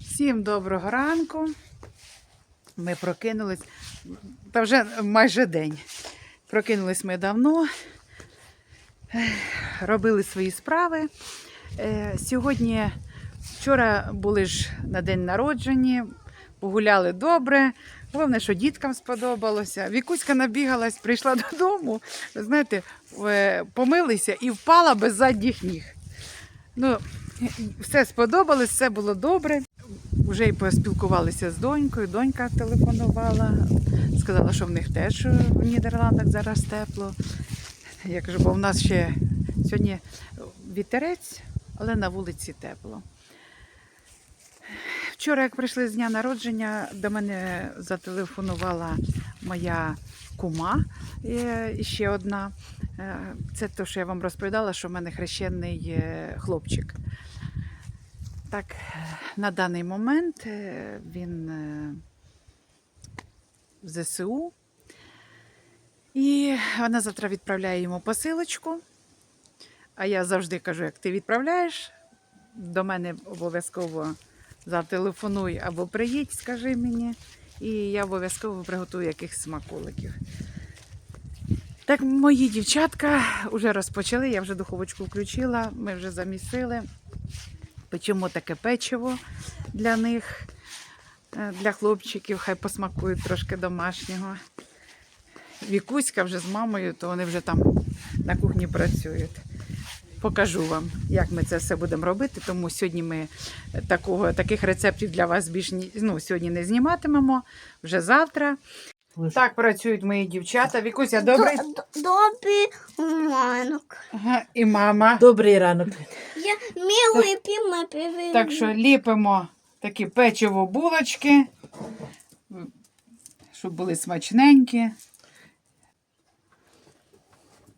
Всім доброго ранку. Ми прокинулись, та вже майже день. Прокинулись ми давно, робили свої справи. Е, Сьогодні, вчора були ж на день народження, погуляли добре. Головне, що діткам сподобалося. Вікуська набігалась, прийшла додому, ви знаєте, е, помилися і впала без задніх ніг. Ну, все сподобалось, все було добре. Вже й поспілкувалися з донькою. Донька телефонувала, сказала, що в них теж в Нідерландах зараз тепло. Я кажу, бо в нас ще сьогодні вітерець, але на вулиці тепло. Вчора, як прийшли з дня народження, до мене зателефонувала моя кума е, і ще одна. Е, Це те, що я вам розповідала, що в мене хрещений е, хлопчик. Так, е, на даний момент е, він е, в ЗСУ. І вона завтра відправляє йому посилочку. А я завжди кажу, як ти відправляєш, до мене обов'язково зателефонуй або приїдь, скажи мені, і я обов'язково приготую якихось смаколиків. Так, мої дівчатка вже розпочали, я вже духовочку включила, ми вже замісили. Печемо таке печиво для них, е, для хлопчиків, хай посмакують трошки домашнього. Вікуська вже з мамою, то вони вже там на кухні працюють. Покажу вам, як ми це все будемо робити. Тому сьогодні ми такого, таких рецептів для вас більш ну, сьогодні не зніматимемо, вже завтра. Так працюють мої дівчата. Вікуся, добрий. Добрий ранок. І мама. Добрий ранок. Я милий піма приведу. Так що ліпимо такі печиво булочки, щоб були смачненькі.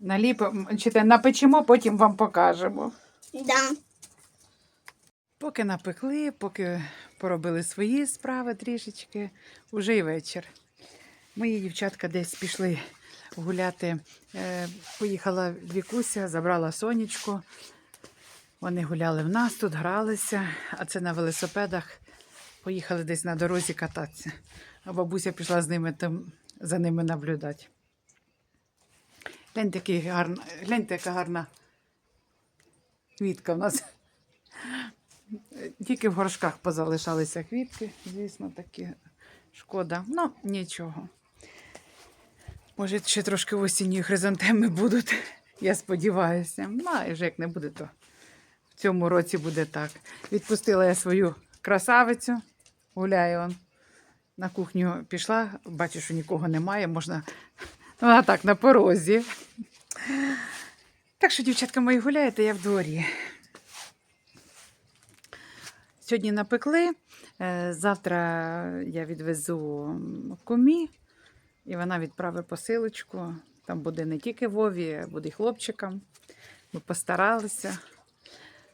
Наліпимо, чи те напечемо, потім вам покажемо. Да. Поки напекли, поки поробили свої справи трішечки, уже й вечір. Мої дівчатка десь пішли гуляти. Е, Поїхала Вікуся, забрала сонечку. Вони гуляли в нас тут, гралися, а це на велосипедах. Поїхали десь на дорозі кататися. А бабуся пішла з ними там, за ними наблюдати. Гляньте, який гарна, гляньте, яка гарна квітка в нас. Тільки в горшках позалишалися квітки, звісно, такі шкода. Ну, нічого. Може, ще трошки осінні хризантеми будуть, я сподіваюся. Ну, а вже як не буде, то цьому році буде так. Відпустила я свою красавицю, гуляє он. На кухню пішла, бачу, що нікого немає, можна. Вона так на порозі. Так що, дівчатка мої, гуляєте, я в дворі. Сьогодні напекли. е, Завтра я відвезу кумі, і вона відправить посилочку. Там буде не тільки Вові, а буде й хлопчикам. Ми постаралися.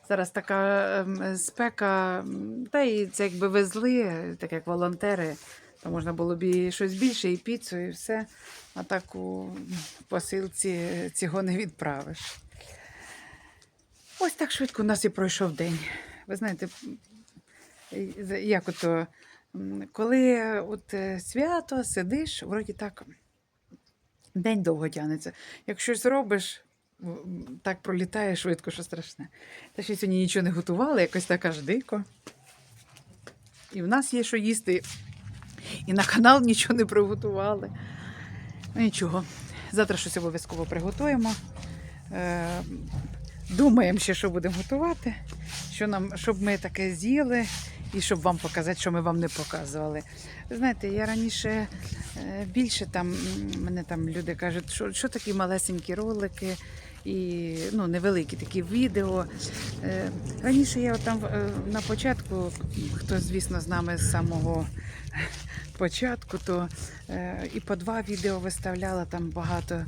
Зараз така ем, спека, та і це якби везли, так як волонтери, то можна було б і щось більше, і піцу, і все. А так у посилці цього не відправиш. Ось так швидко у нас і пройшов день. Ви знаєте, як ото, коли от е, свято сидиш, вроді так день довго тягнеться. Як щось робиш, так пролітає швидко, що страшне. Та ще сьогодні нічого не готували, якось так аж дико. І в нас є що їсти, і на канал нічого не приготували. Ну нічого, завтра щось обов'язково приготуємо. Е, думаємо ще, що будемо готувати, що нам, щоб ми таке з'їли і щоб вам показати, що ми вам не показували. Знаєте, я раніше е, більше там, мене там люди кажуть, що, що такі малесенькі ролики і ну, невеликі такі відео. Е, Раніше я там е, на початку, хто, звісно, з нами з самого початку, то і по два відео виставляла там багато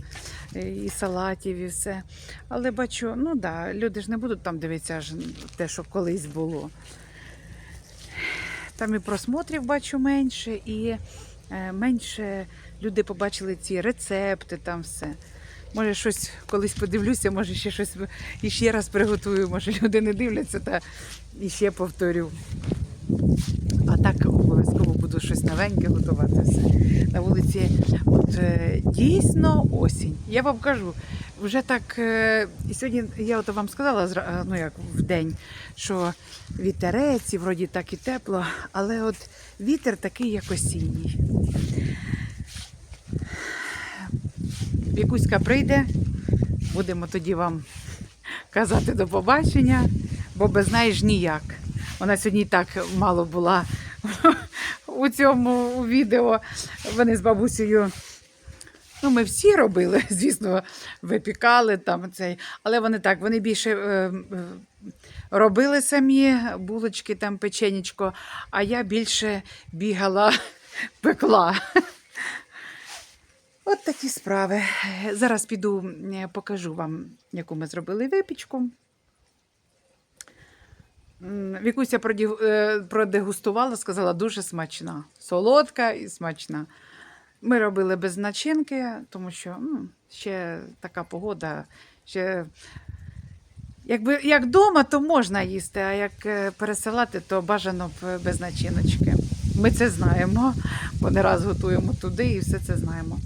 і салатів, і все. Але бачу, ну да, люди ж не будуть там дивитися аж те, що колись було. Там і просмотрів бачу менше, і е, менше люди побачили ці рецепти, там все. Може, щось колись подивлюся, може ще щось іще раз приготую, може люди не дивляться, та іще повторю. А так обов'язково щось новеньке готувати все. На вулиці от, е, дійсно осінь. Я вам кажу, вже так. е, І сьогодні я от вам сказала е, ну як в день, що вітерець, і вроді так і тепло, але от вітер такий, як осінній. Вікуська прийде, будемо тоді вам казати до побачення, бо без неї ж ніяк. Вона сьогодні так мало була у цьому у відео. Вони з бабусею. Ну, ми всі робили, звісно, випікали там цей, але вони так, вони більше е, е, робили самі булочки, там печенечко, а я більше бігала, пекла. От такі справи. Зараз піду е, покажу вам, яку ми зробили випічку. Вікуся е, продегустувала, сказала, дуже смачна. Солодка і смачна. Ми робили без начинки, тому що м, ще така погода. Ще... Якби як вдома, то можна їсти, а як е, пересилати, то бажано б без начиночки. Ми це знаємо, бо не раз готуємо туди і все це знаємо.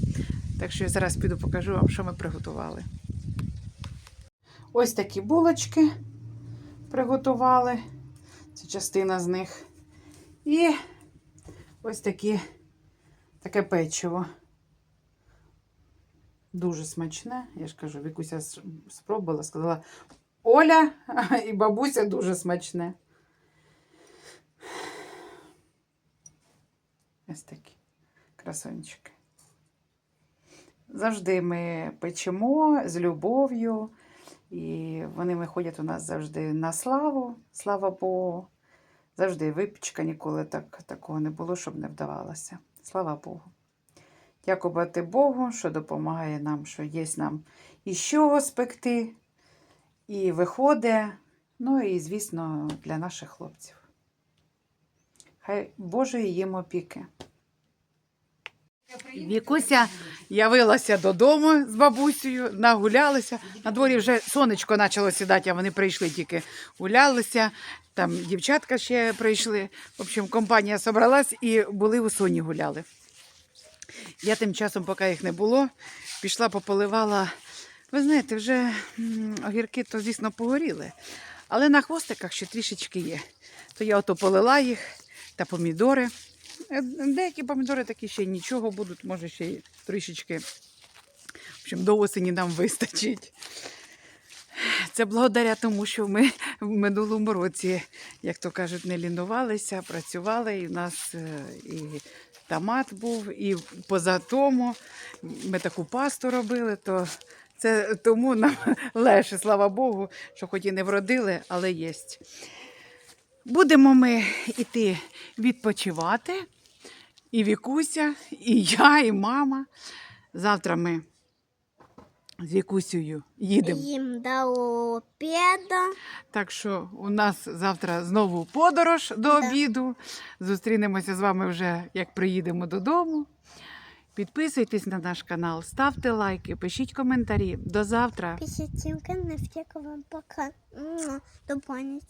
Так що я зараз піду покажу вам, що ми приготували. Ось такі булочки приготували. Це частина з них. І ось такі, таке печиво. Дуже смачне. Я ж кажу, Вікуся спробувала, сказала Оля і бабуся дуже смачне. Ось такі красончики. Завжди ми печемо з любов'ю, і вони виходять у нас завжди на славу, слава Богу. Завжди випічка ніколи так, такого не було, щоб не вдавалося. Слава Богу. Дякувати Богу, що допомагає нам, що є нам і чого спекти, і виходить. Ну і, звісно, для наших хлопців. Хай Боже їм опіки. Вікуся явилася додому з бабусею, нагулялися. На дворі вже сонечко почало сідати, а вони прийшли тільки гулялися. Там дівчатка ще прийшли. В общем, компанія зібралась і були у соні гуляли. Я тим часом, поки їх не було, пішла пополивала. Ви знаєте, вже огірки то, звісно, погоріли, але на хвостиках ще трішечки є. То я ото полила їх та помідори. Е, Деякі помідори такі ще нічого будуть, може ще й трішечки. В общем, до осені нам вистачить. Це благодаря тому, що ми в минулому році, як то кажуть, не лінувалися, працювали, і в нас е, і томат був, і поза тому ми таку пасту робили, то це тому нам легше, слава Богу, що хоч і не вродили, але єсть. Будемо ми йти відпочивати. І Вікуся, і я, і мама. Завтра ми з Вікусею їдемо. Їм до обіду. Так що у нас завтра знову подорож до Да. обіду. Зустрінемося з вами вже як приїдемо додому. Підписуйтесь на наш канал, ставте лайки, пишіть коментарі. До завтра. Після цінки не втік вам пока. До пам'яті.